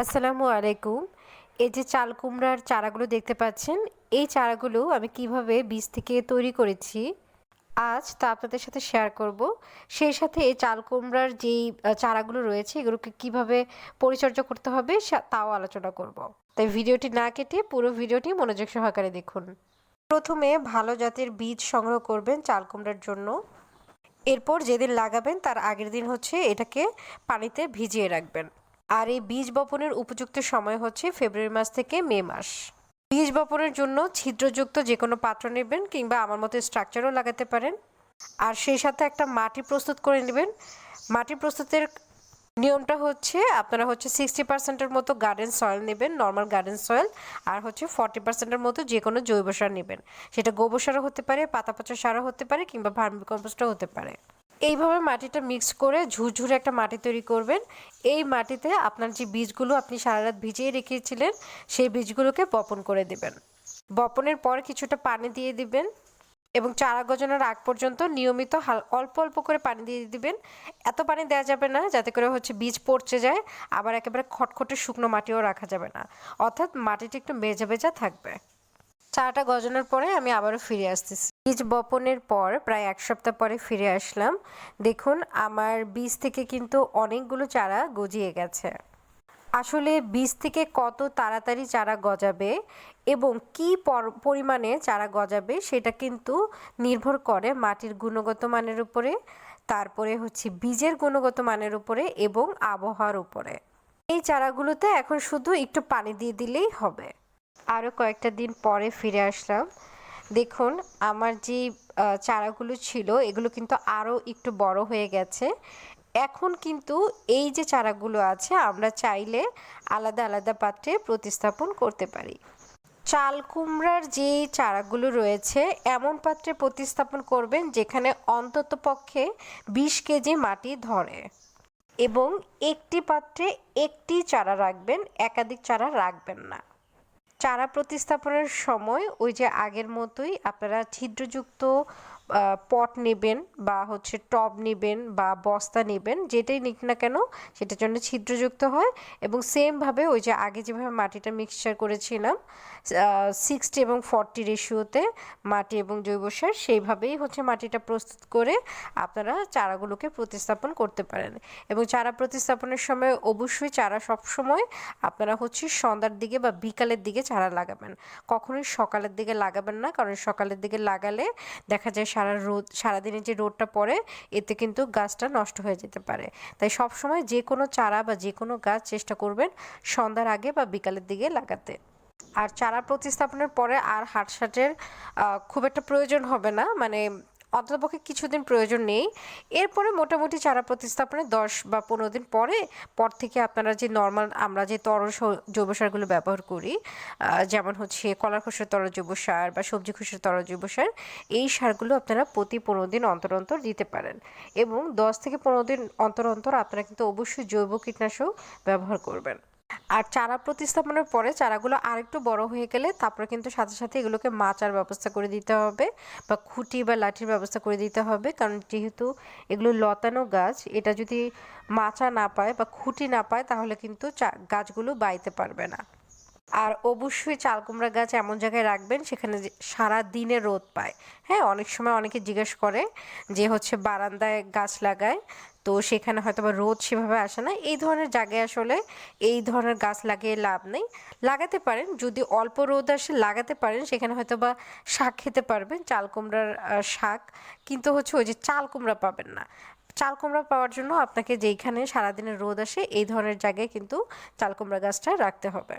আসসালামু আলাইকুম। এই যে চাল কুমড়ার চারাগুলো দেখতে পাচ্ছেন, এই চারাগুলো আমি কীভাবে বীজ থেকে তৈরি করেছি, আজ তা আপনাদের সাথে শেয়ার করব। সেই সাথে এই চাল কুমড়ার যেই চারাগুলো রয়েছে, এগুলোকে কীভাবে পরিচর্যা করতে হবে তাও আলোচনা করব। তাই ভিডিওটি না কেটে পুরো ভিডিওটি মনোযোগ সহকারে দেখুন। প্রথমে ভালো জাতের বীজ সংগ্রহ করবেন চাল কুমড়ার জন্য। এরপর যেদিন লাগাবেন, তার আগের দিন হচ্ছে এটাকে পানিতে ভিজিয়ে রাখবেন। আর এই বীজ বপনের উপযুক্ত সময় হচ্ছে ফেব্রুয়ারি মাস থেকে মে মাস। বীজ বপনের জন্য ছিদ্রযুক্ত যে কোনো পাত্র নেবেন কিংবা আমার মতো স্ট্রাকচারও লাগাতে পারেন। আর সেই সাথে একটা মাটি প্রস্তুত করে নেবেন। মাটি প্রস্তুতের নিয়মটা হচ্ছে আপনারা হচ্ছে সিক্সটি পার্সেন্টের মতো গার্ডেন সয়েল নেবেন নর্মাল গার্ডেন সয়েল আর হচ্ছে ফর্টি পার্সেন্টের মতো যে কোনো জৈব সার নেবেন। সেটা গোবর সারও হতে পারে পাতা পচা সারও হতে পারে কিংবা ভার্মি কম্পোস্টও হতে পারে। এইভাবে মাটিটা মিক্স করে ঝুরঝুরে একটা মাটি তৈরি করবেন। এই মাটিতে আপনার যে বীজগুলো আপনি সারা রাত ভিজিয়ে রেখেছিলেন, সেই বীজগুলোকে বপন করে দেবেন। বপনের পর কিছুটা পানি দিয়ে দিবেন এবং চারা গজানোর আগ পর্যন্ত নিয়মিত অল্প অল্প করে পানি দিয়ে দিবেন। এত পানি দেওয়া যাবে না, যাতে করে হচ্ছে বীজ পড়ছে যায়, আবার একেবারে খটখটে শুকনো মাটিও রাখা যাবে না। অর্থাৎ মাটিটা একটু ভেজা ভেজা থাকবে। চারাটা গজানোর পরে আমি আবারও ফিরে আসতেছি। বীজ বপনের পর প্রায় এক সপ্তাহ পরে ফিরে আসলাম। দেখুন, আমার বীজ থেকে কিন্তু অনেকগুলো চারা গজিয়ে গেছে। আসলে বীজ থেকে কত তাড়াতাড়ি চারা গজাবে এবং কি পর- পরিমাণে চারা গজাবে সেটা কিন্তু নির্ভর করে মাটির গুণগত মানের উপরে, তারপরে হচ্ছে বীজের গুণগত মানের উপরে এবং আবহাওয়ার উপরে। এই চারাগুলোতে এখন শুধু একটু পানি দিয়ে দিলেই হবে। আরও কয়েকটা দিন পরে ফিরে আসলাম। দেখুন, আমার যে চারাগুলো ছিল, এগুলো কিন্তু আরও একটু বড় হয়ে গেছে। এখন কিন্তু এই যে চারাগুলো আছে, আমরা চাইলে আলাদা আলাদা পাত্রে প্রতিস্থাপন করতে পারি। চাল কুমড়ার যে চারাগুলো রয়েছে, এমন পাত্রে প্রতিস্থাপন করবেন যেখানে অন্তত পক্ষে বিশ কেজি মাটি ধরে এবং একটি পাত্রে একটি চারা রাখবেন, একাধিক চারা রাখবেন না। চারা প্রতিস্থাপনের সময় ওই যে আগের মতোই আপনারা ছিদ্রযুক্ত পট নেবেন বা হচ্ছে টব নেবেন বা বস্তা নেবেন, যেটাই নিক না কেন সেটার জন্য ছিদ্রযুক্ত হয় এবং সেমভাবে ওই যে আগে যেভাবে মাটিটা মিক্সচার করেছিলাম সিক্সটি এবং ফর্টি রেশিওতে মাটি এবং জৈব সার, সেইভাবেই হচ্ছে মাটিটা প্রস্তুত করে আপনারা চারাগুলোকে প্রতিস্থাপন করতে পারেন। এবং চারা প্রতিস্থাপনের সময় অবশ্যই চারা সব সময় আপনারা হচ্ছে সন্ধ্যার দিকে বা বিকালের দিকে চারা লাগাবেন। কখনোই সকালের দিকে লাগাবেন না, কারণ সকালের দিকে লাগালে দেখা যায় সারা রোদ সারাদিনে যে রোদটা পড়ে, এতে কিন্তু গাছটা নষ্ট হয়ে যেতে পারে। তাই সবসময় যে কোনো চারা বা যে কোনো গাছ চেষ্টা করবেন সন্ধ্যার আগে বা বিকালের দিকে লাগাতে। আর চারা প্রতিস্থাপনের পরে আর হাটসাটের খুব একটা প্রয়োজন হবে না। মানে অন্ততপক্ষে কিছুদিন প্রয়োজন নেই। এরপরে মোটামুটি চারা প্রতিস্থাপনে দশ বা পনেরো দিন পরে, পর থেকে আপনারা যে নর্মাল আমরা যে তরল জৈব সারগুলো ব্যবহার করি যেমন হচ্ছে কলার খোসের তরল জৈব সার বা সবজি খোসের তরল জৈব সার, এই সারগুলো আপনারা প্রতি পনেরো দিন অন্তর অন্তর দিতে পারেন এবং দশ থেকে পনেরো দিন অন্তর অন্তর আপনারা কিন্তু অবশ্যই জৈব কীটনাশক ব্যবহার করবেন। আর চারা প্রতিস্থাপনের পরে চারাগুলো আরেকটু বড় হয়ে গেলে তারপরে কিন্তু সাথে সাথে এগুলোকে মাচার ব্যবস্থা করে দিতে হবে বা খুঁটি বা লাঠির ব্যবস্থা করে দিতে হবে। কারণ যেহেতু এগুলো লতানো গাছ, এটা যদি মাচা না পায় বা খুঁটি না পায় তাহলে কিন্তু গাছগুলো বাইতে পারবে না। আর অবশ্যই চাল কুমড়া গাছ এমন জায়গায় রাখবেন সেখানে সারা দিনে রোদ পায়। হ্যাঁ অনেক সময় অনেকে জিজ্ঞেস করে যে হচ্ছে বারান্দায় গাছ লাগায় তো সেখানে হয়তো বা রোদ সেভাবে আসে না। এই ধরনের জায়গায় আসলে এই ধরনের গাছ লাগিয়ে লাভ নেই। লাগাতে পারেন, যদি অল্প রোদ আসে লাগাতে পারেন, সেখানে হয়তো বা শাক খেতে পারবেন, চাল কুমড়ার শাক। কিন্তু হচ্ছে ওই যে চাল কুমড়া পাবেন না। চাল কুমড়া পাওয়ার জন্য আপনাকে যেইখানে সারাদিনের রোদ আসে, এই ধরনের জায়গায় কিন্তু চাল কুমড়া গাছটা রাখতে হবে।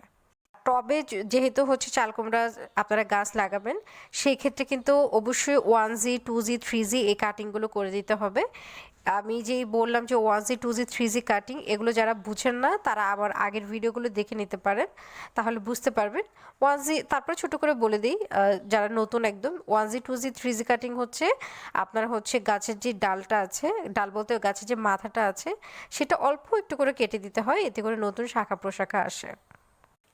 টবে যেহেতু হচ্ছে চাল কুমড়া আপনারা গাছ লাগাবেন সেই ক্ষেত্রে কিন্তু অবশ্যই one G, two G, three G এই কাটিংগুলো করে দিতে হবে। আমি যেই বললাম যে one G two G three G cutting এগুলো যারা বুঝেন না, তারা আবার আগের ভিডিওগুলো দেখে নিতে পারেন। তাহলে বুঝতে পারবেন। ওয়ান জি তারপরে ছোট করে বলে দিই যারা নতুন একদম one G two G three G cutting হচ্ছে, আপনার হচ্ছে গাছের যে ডালটা আছে, ডাল বলতে গাছের যে মাথাটা আছে, সেটা অল্প একটু করে কেটে দিতে হয়, এতে করে নতুন শাখা প্রশাখা আসে।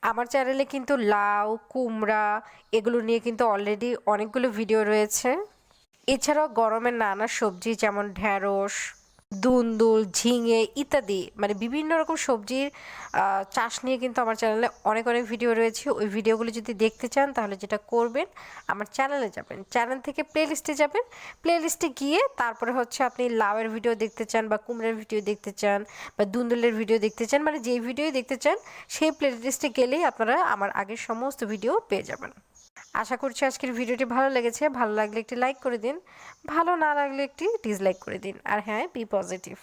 আমার চ্যানেলে কিন্তু লাউ, কুমড়া, এগুলো নিয়ে কিন্তু অলরেডি অনেকগুলো ভিডিও রয়েছে। এছাড়াও গরমের নানা সবজি যেমন ঢ্যাঁড়স দুন্দুল, ঝিঙে ইত্যাদি মানে বিভিন্ন রকম সবজির চাষ নিয়ে কিন্তু আমার চ্যানেলে অনেক অনেক ভিডিও রয়েছে। ওই ভিডিওগুলো যদি দেখতে চান তাহলে যেটা করবেন, আমার চ্যানেলে যাবেন। চ্যানেল থেকে প্লেলিস্টে যাবেন। প্লেলিস্টে গিয়ে তারপরে হচ্ছে আপনি লাউয়ের ভিডিও দেখতে চান বা কুমড়ার ভিডিও দেখতে চান বা দুন্দুলের ভিডিও দেখতে চান মানে যেই ভিডিও দেখতে চান, সেই প্লেলিস্টে গেলেই আপনারা আমার আগের সমস্ত ভিডিও পেয়ে যাবেন। আশা করছি আজকের ভিডিওটি ভালো লেগেছে। ভালো লাগলে একটি লাইক করে দিন, ভালো না লাগলে একটি ডিসলাইক করে দিন। আর হ্যাঁ বি পজিটিভ